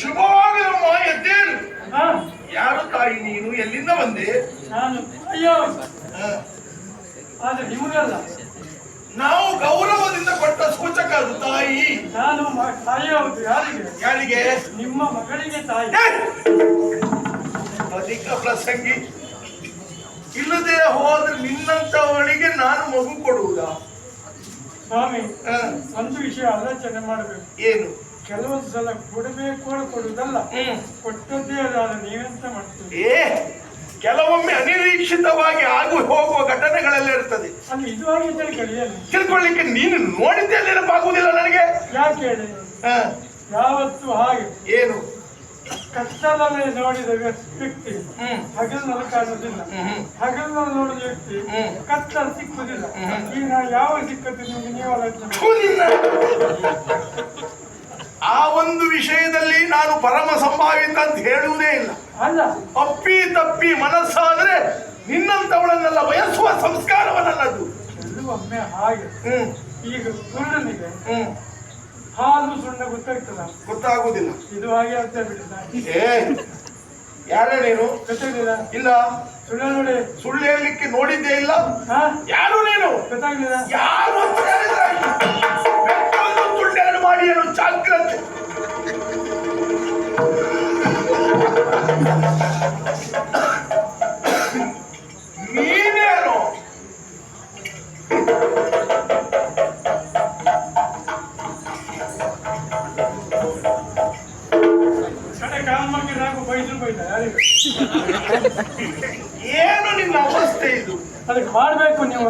ಶುಭವಾಗಲಮ್ಮ ಎದ್ದೇನು ಯಾರು ತಾಯಿ ನೀನು? ಎಲ್ಲಿಂದ ಬಂದೆ? ನಾನು ಅಯ್ಯೋ. ಆದ್ರೆ ನಿಮಗಲ್ಲ ನಾವು ಗೌರವದಿಂದ ಕೊಟ್ಟ ಸೂಚಕ ಅದು ತಾಯಿ. ನಾನು ತಾಯಿ ಹೌದು. ಯಾರಿಗೆ? ಯಾರಿಗೆ? ನಿಮ್ಮ ಮಗಳಿಗೆ ತಾಯಿ. ಅಧಿಕ ಪ್ರಸಂಗಿ. ಇಲ್ಲದೆ ಹೋದ್ರೆ ನಿನ್ನಂತವಳಿಗೆ ನಾನು ಮಗು ಕೊಡುವುದಾ? ಸ್ವಾಮಿ ಒಂದು ವಿಷಯ ಆಲೋಚನೆ ಮಾಡಬೇಕು. ಏನು? ಕೆಲವೊಂದು ಸಲ ಕೊಡಬೇಕು ಕೊಡುವುದಲ್ಲ. ಕೊಟ್ಟದ್ದೇ ಅದಾದ ನೀವೆಂತ ಮಾಡ್ತೀರಿ? ಏ ಕೆಲವೊಮ್ಮೆ ಅನಿರೀಕ್ಷಿತವಾಗಿ ಆಗು ಹೋಗುವ ಘಟನೆಗಳೆಲ್ಲ ಇರ್ತದೆ. ಅಲ್ಲಿ ಇದು ಆಗಿದ್ದರೆ ಕಲಿಯಲ್ಲ. ತಿಳ್ಕೊಳ್ಳಿಕ್ಕೆ ನೀನು ನೋಡಿದ್ದೇ ನೆನಪಾಗುವುದಿಲ್ಲ ನನಗೆ? ಯಾಕೆ ಹೇಳಿ? ಹಾ. ಯಾವತ್ತು ಹಾಗೆ. ಏನು? ಕತ್ತಲಲ್ಲಿ ನೋಡಿದ ವ್ಯಕ್ತಿ ಹಗಲಿನಲ್ಲಿ ಕಾಣುವುದಿಲ್ಲ. ಹಗಲಿನಲ್ಲಿ ನೋಡಿದ ವ್ಯಕ್ತಿ. ಕತ್ತಲು ಸಿಕ್ಕುದಿಲ್ಲ ಈಗ ಯಾವ ಸಿಕ್ಕದ್ದು ನಿಮಗೆ? ನೀವು ಒಂದು ವಿಷಯದಲ್ಲಿ ನಾನು ಪರಮ ಸಂಭಾವಿತ ಅಂತ ಹೇಳುವುದೇ ಇಲ್ಲ. ಅಲ್ಲ. ಅಪ್ಪಿ ತಪ್ಪಿ ಮನಸ್ಸಾದ್ರೆ ನಿನ್ನಂತವಳನ್ನೆಲ್ಲ ಬಯಸುವ ಸಂಸ್ಕಾರವನ್ನಲ್ಲದು. ಒಮ್ಮೆ ಹಾಗೆ. ಹ್ಮ್. ಈಗ ಸುಳ್ಳನಿಗೆ ಹ್ಮ್. ಹಾಲು ಸುಣ್ಣ ಗೊತ್ತಾಗ್ತದ ಗೊತ್ತಾಗುದಿಲ್ಲ ಇದು ಹಾಗೆ ಅಂತ ಬಿಟ್ಟಿಲ್ಲ ಏ ಯಾರೇ ನೀನು ಗೊತ್ತಾಗ್ಲಿಲ್ಲ? ಇಲ್ಲ. ಸುಳ್ಳ ನೋಡಿ ಸುಳ್ಳು ಹೇಳಲಿಕ್ಕೆ ನೋಡಿದ್ದೇ ಇಲ್ಲ. ಹಾ? ಯಾರು ನೀನು? ಗೊತ್ತಾಗ್ಲಿಲ್ಲ? ಯಾರು ಅಂತ ಹೇಳಿದ್ರೆ ಏನು ನಿನ್ನ ಅವಸ್ಥೆ ಇದು? ಅದಕ್ಕೆ ಮಾಡಬೇಕು ನೀವು